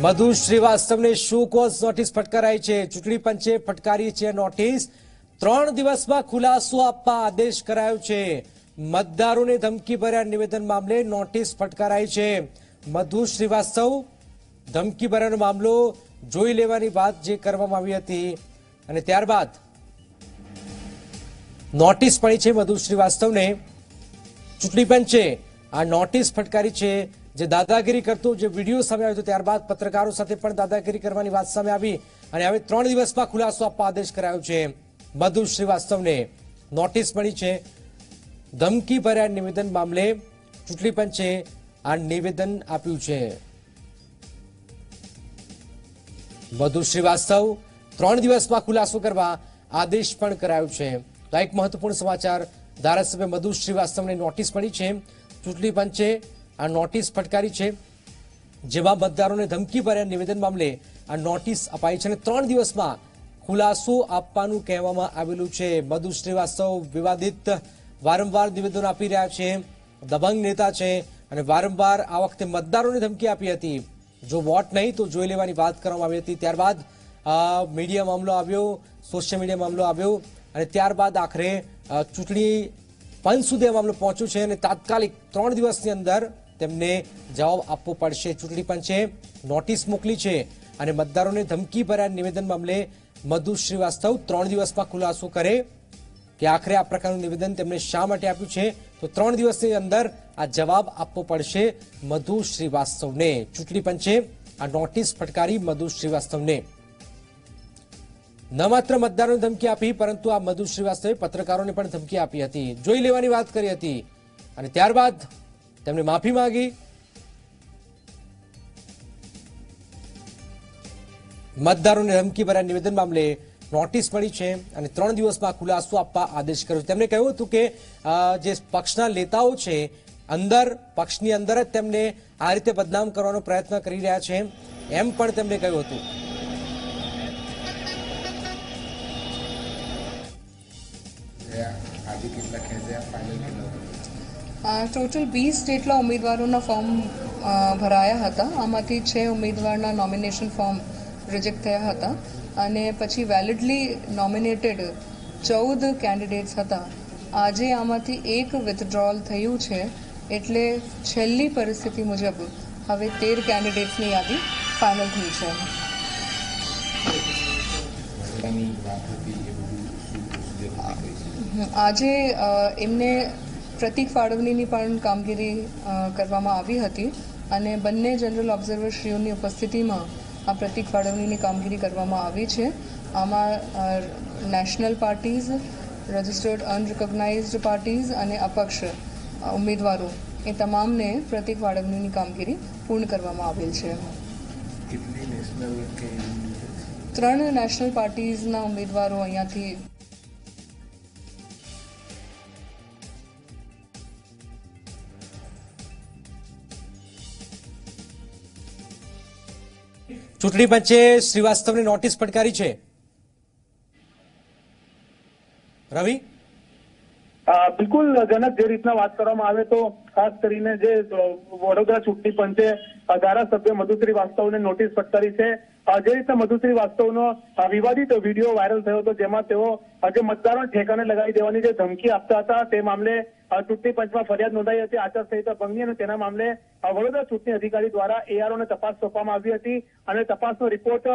મધુ શ્રીવાસ્તવને શું cause notice ફટકારાઈ છે. ચૂંટણી પંચે ફટકારી છે નોટિસ. ત્રણ દિવસમાં ખુલાસો આપવા આદેશ કરાયો છે. મતદારોને ધમકી ભર્યા નિવેદન મામલે નોટિસ ફટકારાઈ છે. મધુ શ્રીવાસ્તવ ધમકી ભર્યાનો મામલો જોઈ લેવાની વાત જે કરવામાં આવી હતી. અને ત્યારબાદ નોટિસ પડી છે મધુ શ્રીવાસ્તવને. ચૂંટણી પંચે આ નોટિસ ફટકારી છે. જે દાદાગીરી કરતો, જે વીડિયો સામે આવ્યો હતો, ત્યારબાદ પત્રકારો સાથે પણ દાદાગીરી કરવાની વાત સામે આવી અને હવે ત્રણ દિવસમાં ખુલાસો આપવા આદેશ કરાયો છે. મધુ શ્રીવાસ્તવને નોટિસ મળી છે. ધમકી ભર્યા નિવેદન મામલે ચૂંટણી પંચે આ નિવેદન આપ્યું છે. મધુ શ્રીવાસ્તવ ત્રણ દિવસમાં ખુલાસો કરવા આદેશ પણ કરાયો છે. તો એક મહત્વપૂર્ણ સમાચાર ધારાસભ્ય મધુ શ્રીવાસ્તવને નોટિસ મળી છે. ચૂંટણી પંચે આ નોટિસ ફટકારી છે. જેમાં મતદારોને ધમકી ભર્યા નિવેદન મામલે આ નોટિસ અપાઈ છે અને ત્રણ દિવસમાં ખુલાસો આપવાનું કહેવામાં આવેલું છે. મધુ શ્રીવાસ્તવ વિવાદિત વારંવાર નિવેદનો આપી રહ્યા છે. દબંગ નેતા છે અને વારંવાર આ વખતે મતદારોને ધમકી આપી હતી. જો વોટ નહીં તો જોઈ લેવાની વાત કરવામાં આવી હતી. ત્યારબાદ મીડિયા મામલો આવ્યો, સોશિયલ મીડિયા મામલો આવ્યો અને ત્યારબાદ આખરે ચૂંટણી પંચ સુધી આ મામલો પહોંચ્યો છે અને તાત્કાલિક ત્રણ દિવસની અંદર તેમને જવાબ આપવો પડશે. ચૂંટણી પંચે નોટિસ મોકલી છે અને મતદારોને ધમકી ભર્યા નિવેદન મામલે મધુ શ્રીવાસ્તવ ત્રણ દિવસમાં ખુલાસો કરે કે આખરે આ પ્રકારનું નિવેદન તેમણે શા માટે આપ્યું છે? તો ત્રણ દિવસની અંદર આ જવાબ આપવો પડશે મધુ શ્રીવાસ્તવને. ચૂંટણી પંચે આ નોટિસ ફટકારી મધુ શ્રીવાસ્તવને. ન માત્ર મતદારોને ધમકી આપી, પરંતુ આ મધુ શ્રીવાસ્તવે પત્રકારોને પણ ધમકી આપી હતી. જોઈ લેવાની વાત કરી હતી. અને ત્યારબાદ તેમણે માફી માંગી. મતદારોને ધમકી ભર્યા નિવેદન મામલે નોટિસ મળી છે અને ત્રણ દિવસમાં ખુલાસો આપવા આદેશ કર્યો છે. તેમણે કહ્યું હતું કે જે પક્ષના નેતાઓ છે, અંદર, પક્ષની અંદર જ તેમને આ રીતે બદનામ કરવાનો પ્રયત્ન કરી રહ્યા છે. એમ પણ તેમણે કહ્યું હતું. કેટલા ખેંચ્યા? ફાઇનલ કેટલા? ટોટલ વીસ જેટલા ઉમેદવારોના ફોર્મ ભરાયા હતા. આમાંથી છ ઉમેદવારના નોમિનેશન ફોર્મ રિજેક્ટ થયા હતા. અને પછી વેલિડલી નોમિનેટેડ ચૌદ કેન્ડિડેટ્સ હતા. આજે આમાંથી એક વિથડ્રોલ થયું છે એટલે છેલ્લી પરિસ્થિતિ મુજબ હવે તેર કેન્ડિડેટ્સની યાદી ફાઇનલ થઈ છે. આજે એમને પ્રતિક ફાળવણીની પણ કામગીરી કરવામાં આવી હતી અને બંને જનરલ ઓબ્ઝર્વરશ્રીઓની ઉપસ્થિતિમાં આ પ્રતિક ફાળવણીની કામગીરી કરવામાં આવી છે. આમાં national parties registered unrecognised parties અને અપક્ષ ઉમેદવારો એ તમામને પ્રતિક ફાળવણીની કામગીરી પૂર્ણ કરવામાં આવેલ છે. ત્રણ નેશનલ પાર્ટીઝના ઉમેદવારો અહીંયાથી ચૂંટણી પંચે શ્રીવાસ્તવને નોટિસ પડકારી છે. રવિ? બિલકુલ જનક જે રીતના વાત કરવામાં આવે તો ખાસ કરીને જે વડોદરા ચૂંટણી પંચે ધારાસભ્ય મધુશ્રી વાસ્તવને નોટિસ ફટકારી છે. જે રીતે મધુશ્રી વાસ્તવનો વિવાદિત વીડિયો વાયરલ થયો હતો, જેમાં તેઓ જે મતદારોને ઠેકાને લગાવી દેવાની જે ધમકી આપતા હતા, તે મામલે ચૂંટણી પંચમાં ફરિયાદ નોંધાઈ હતી, આચારસંહિતા ભંગની અને તેના મામલે વડોદરા ચૂંટણી અધિકારી દ્વારા એઆરઓ ને તપાસ સોંપવામાં આવી હતી અને તપાસનો રિપોર્ટ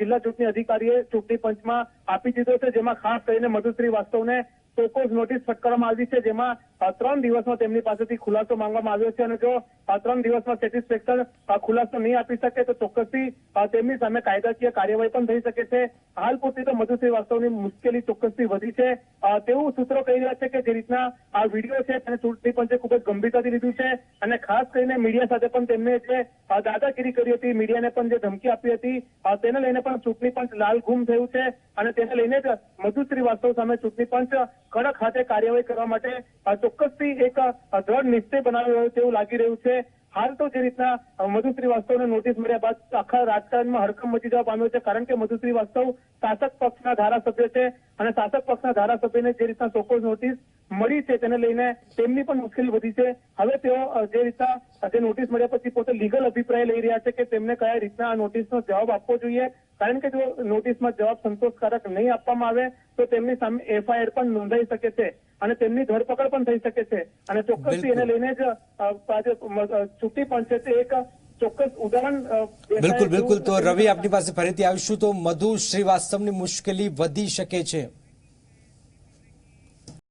જિલ્લા ચૂંટણી અધિકારીએ ચૂંટણી પંચમાં આપી દીધો છે, જેમાં ખાસ કરીને મધુશ્રી વાસ્તવને શોકોઝ નોટિસ ફટકારવામાં આવી છે, જેમાં ત્રણ દિવસમાં તેમની પાસેથી ખુલાસો માંગવામાં આવ્યો છે અને જો ત્રણ દિવસમાં સેટિસ્ફેક્શન ખુલાસો નહીં આપી શકે, તો ચોક્કસથી તેમની સામે કાયદાકીય કાર્યવાહી પણ થઈ શકે છે. હાલ પૂરતી તો મધુશ્રી વાસ્તવની મુશ્કેલી ચોક્કસથી વધી છે. તેવું સૂત્રો કહી રહ્યા છે કે જે રીતના આ વીડિયો છે તેને ચૂંટણી પંચે ખૂબ જ ગંભીરતાથી લીધું છે અને ખાસ કરીને મીડિયા સાથે પણ તેમને જે દાદાગીરી કરી હતી, મીડિયાને પણ જે ધમકી આપી હતી તેને લઈને પણ ચૂંટણી પંચ લાલ ગુમ થયું છે અને તેને લઈને જ મધુ શ્રીવાસ્તવ સામે ચૂંટણી પંચ કડક હાથે કાર્યવાહી કરવા માટે ચોક્કસથી એક દ્રઢ નિશ્ચય બનાવ્યો હોય તેવું લાગી રહ્યું છે. હાલ તો જે રીતના મધુ શ્રીવાસ્તવને નોટિસ મળ્યા બાદ આખા રાજકારણમાં હડકંપ મચી જવા પામ્યો છે, કારણ કે મધુ શ્રીવાસ્તવ શાસક પક્ષના ધારાસભ્ય છે અને શાસક પક્ષના ધારાસભ્યને જે રીતના ચોક્કસ નોટિસ મળી છે તેને લઈને તેમની પણ મુશ્કેલી વધી છે. હવે તેઓ જે રીતના જે નોટિસ મળ્યા પછી પોતે લીગલ અભિપ્રાય લઈ રહ્યા છે કે તેમને કયા રીતના આ નોટિસનો જવાબ આપવો જોઈએ. કારણ કે જો નોટિસમાં જવાબ સંતોષકારક નહીં આપવામાં આવે, તો તેમની સામે એફઆઈઆર પણ નોંધાઈ શકે છે. અને તેમની ધરપકડ પણ થઈ શકે છે. અને ચોક્કસથી એને લઈને જ આજે મ- અ, છે. તે એક ચોક્કસ ઉદાહરણ બિલકુલ બિલકુલ. તો રવિ આપની પાસે ફરીથી આવીશું તો મધુ શ્રીવાસ્તવની મુશ્કેલી વધી શકે છે.